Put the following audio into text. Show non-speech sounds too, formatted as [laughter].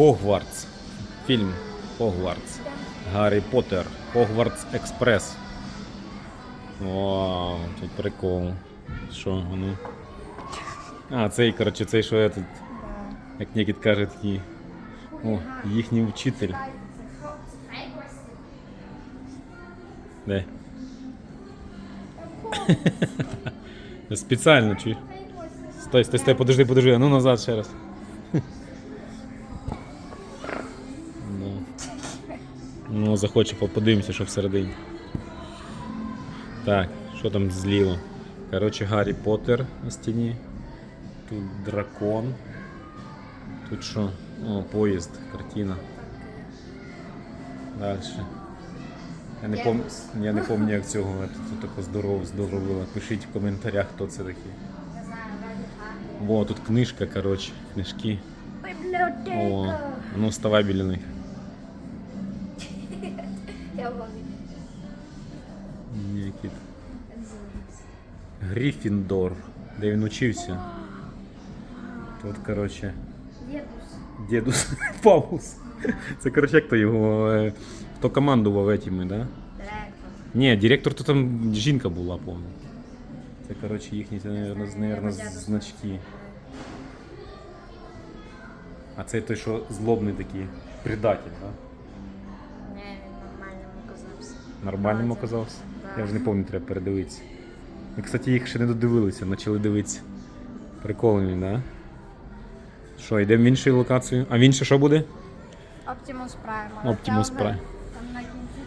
Хогвартс. Фільм Хогвартс. Гаррі Поттер. Хогвартс Експрес. Вау, тут прикол. Що, а ну. А, цей, коротше, цей, що я тут, як Нікіт каже, такий. О, їхній вчитель. Де? [laughs] Спеціально чую. Стой, стой, стой, подожди, подожди, а ну назад ще раз. Ну захоче, по- подивимося, що всередині. Так, що там зліва? Коротше, Гаррі Поттер на стіні. Тут дракон. Тут що? О, поїзд, картина. Дальше. Я не, пом... пам'ятаю, як цього тут тако здорово, здорово було. Пишіть в коментарях, хто це такий. Во, тут книжка, коротше, книжки. О, ну вставай біля них. Нікіт. Гріфіндор, де він учився. Тут, коротше, Дідусь. дідус [laughs] Павус. Це, коротше, як то його. е, Хто командував этими, да? Директор. Ні, директор то там жінка була, помню. Це, коротше, їхні, це, наверно, з- наверно, Дядя значки. А це той, що злобний такий, предатель, да? Не, він нормальним оказався. Нормальним оказався. Я вже не пам'ятаю, треба передивитися. Ми, кстати, їх ще не додивилися, почали дивитися. Прикольно, да? Що, йдемо в іншу локацію? А в інше що буде? Оптимус Прайм. Оптимус Прайм. Там на кінці